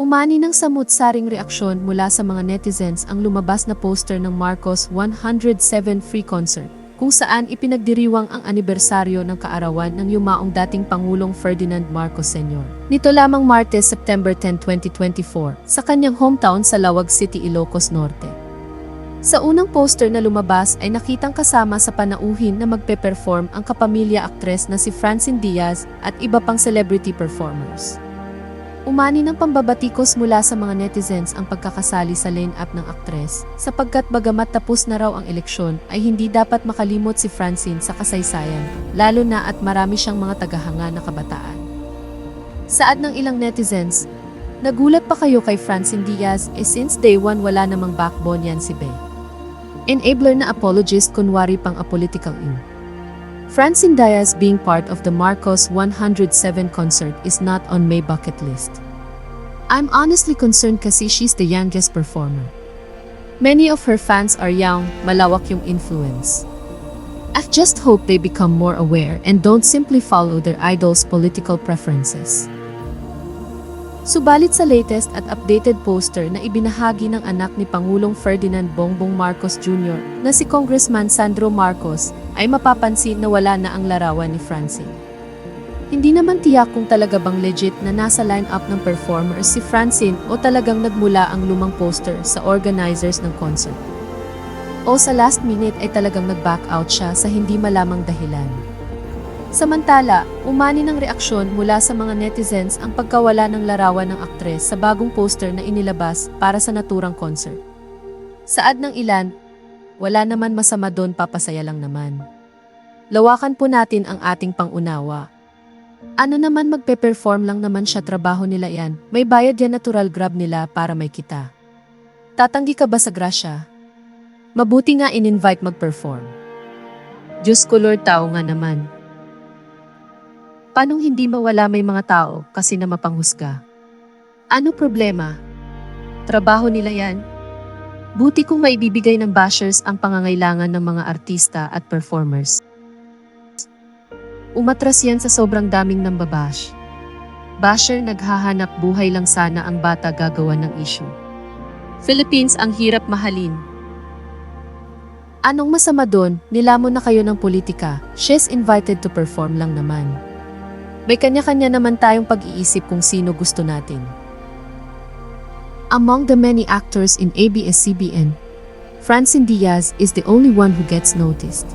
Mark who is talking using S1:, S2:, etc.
S1: Umani ng samut-saring reaksyon mula sa mga netizens ang lumabas na poster ng Marcos 107 Free Concert, kung saan ipinagdiriwang ang anibersaryo ng kaarawan ng yumaong dating Pangulong Ferdinand Marcos Sr. Nito lamang Martes, September 10, 2024, sa kanyang hometown sa Lawag City, Ilocos Norte. Sa unang poster na lumabas ay nakitang kasama sa panauhin na magpe-perform ang kapamilya aktres na si Francine Diaz at iba pang celebrity performers. Umani ng pambabatikos mula sa mga netizens ang pagkakasali sa line-up ng aktres, sapagkat bagamat tapos na raw ang eleksyon ay hindi dapat makalimot si Francine sa kasaysayan, lalo na at marami siyang mga tagahanga na kabataan. Saad ng ilang netizens, nagulat pa kayo kay Francine Diaz eh since day one wala namang backbone yan si Bey. Enabler na apologist kunwari pang a political in. Francine Diaz being part of the Marcos 107 concert is not on my bucket list. I'm honestly concerned kasi she's the youngest performer. Many of her fans are young, malawak yung influence. I just hope they become more aware and don't simply follow their idol's political preferences. Subalit sa latest at updated poster na ibinahagi ng anak ni Pangulong Ferdinand Bongbong Marcos Jr. na si Congressman Sandro Marcos ay mapapansin na wala na ang larawan ni Francine. Hindi naman tiyak kung talaga bang legit na nasa line-up ng performers si Francine o talagang nagmula ang lumang poster sa organizers ng concert. O sa last minute ay talagang nag-back out siya sa hindi malamang dahilan. Samantala, umani ng reaksyon mula sa mga netizens ang pagkawala ng larawan ng aktres sa bagong poster na inilabas para sa naturang concert. Saad ng ilan, wala naman masama doon papasaya lang naman. Lawakan po natin ang ating pangunawa. Ano naman magpe-perform lang naman siya trabaho nila yan, may bayad yan natural grab nila para may kita. Tatanggi ka ba sa grasya? Mabuti nga in-invite mag-perform. Diyos ko Lord tao nga naman. Paanong hindi mawala may mga tao kasi na mapanghusga? Ano problema? Trabaho nila yan? Buti kung maibibigay ng bashers ang pangangailangan ng mga artista at performers. Umatras yan sa sobrang daming nambabash. Basher naghahanap buhay lang sana ang bata gagawa ng issue. Philippines ang hirap mahalin. Anong masama doon? Nilamon na kayo ng politika. She's invited to perform lang naman. May kanya-kanya naman tayong pag-iisip kung sino gusto natin. Among the many actors in ABS-CBN, Francine Diaz is the only one who gets noticed.